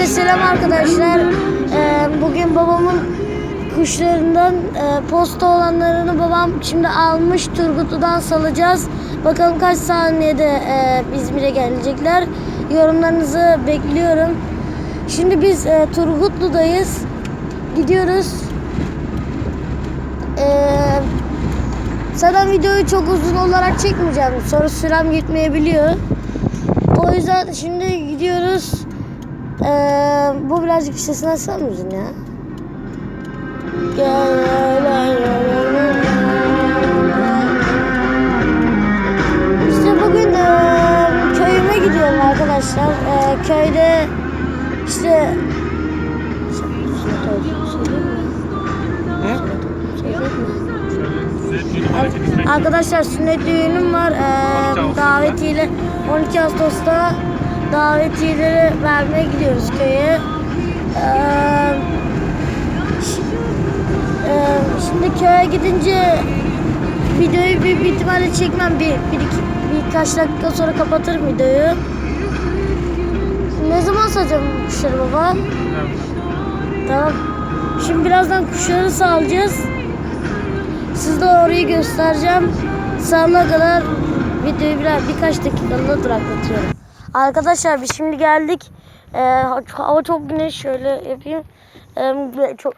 Herkese selam arkadaşlar. Ee, bugün babamın kuşlarından e, posta olanlarını babam şimdi almış Turgutlu'dan salacağız. Bakalım kaç saniyede e, İzmir'e gelecekler. Yorumlarınızı bekliyorum. Şimdi biz e, Turgutlu'dayız. Gidiyoruz. Zaten videoyu çok uzun olarak çekmeyeceğim. Sonra sürem gitmeyebiliyor. O yüzden şimdi gidiyoruz. Ee, bu birazcık sesini açar mısın ya? İşte bugün e, köyüme gidiyorum arkadaşlar. E, köyde işte Arkadaşlar sünnet düğünüm var. Ee, davetiyle 12 Ağustos'ta davetiyeleri vermeye gidiyoruz köye. Ee, ee, şimdi köye gidince videoyu bir, bir ihtimalle çekmem. Bir, bir iki, birkaç dakika sonra kapatırım videoyu. Ne zaman satacağım kuşları baba? Tamam. Şimdi birazdan kuşları salacağız. Size de orayı göstereceğim. Sağına kadar videoyu biraz birkaç dakikalığına duraklatıyorum. Arkadaşlar biz şimdi geldik. Ee, hava çok güneş şöyle yapayım. Ee, çok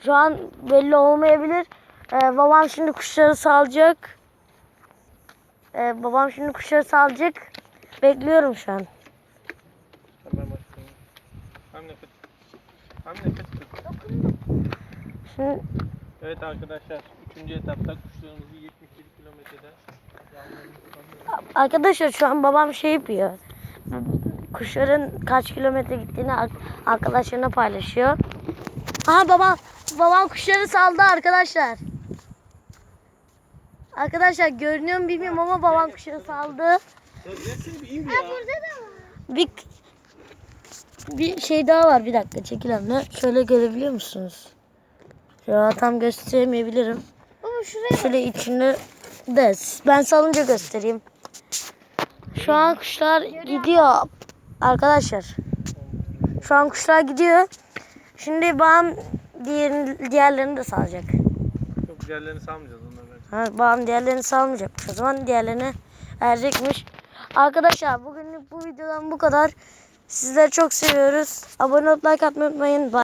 şu an belli olmayabilir. Ee, babam şimdi kuşları salacak. Ee, babam şimdi kuşları salacak. Bekliyorum şu an. Şimdi Evet arkadaşlar. Üçüncü etapta kuşlarımızı 77 kilometrede yavrularımızı tanıyoruz. Arkadaşlar şu an babam şey yapıyor. Kuşların kaç kilometre gittiğini ar- arkadaşlarına paylaşıyor. Aha baba babam kuşları saldı arkadaşlar. Arkadaşlar görünüyor mu bilmiyorum ama babam kuşları saldı. Nesrin bir in ya. Bir bir şey daha var bir dakika çekil anne. Şöyle görebiliyor musunuz? Ya tam gösteremeyebilirim. Baba şuraya Şöyle içinde de ben salınca göstereyim. Şu an kuşlar gidiyor arkadaşlar. Şu an kuşlar gidiyor. Şimdi babam diğer, diğerlerini de salacak. Yok diğerlerini salmayacağız onları. Ha, babam diğerlerini salmayacakmış. O zaman diğerlerine verecekmiş. Arkadaşlar bugünlük bu videodan bu kadar. Sizleri çok seviyoruz. Abone olup like atmayı unutmayın. Bye.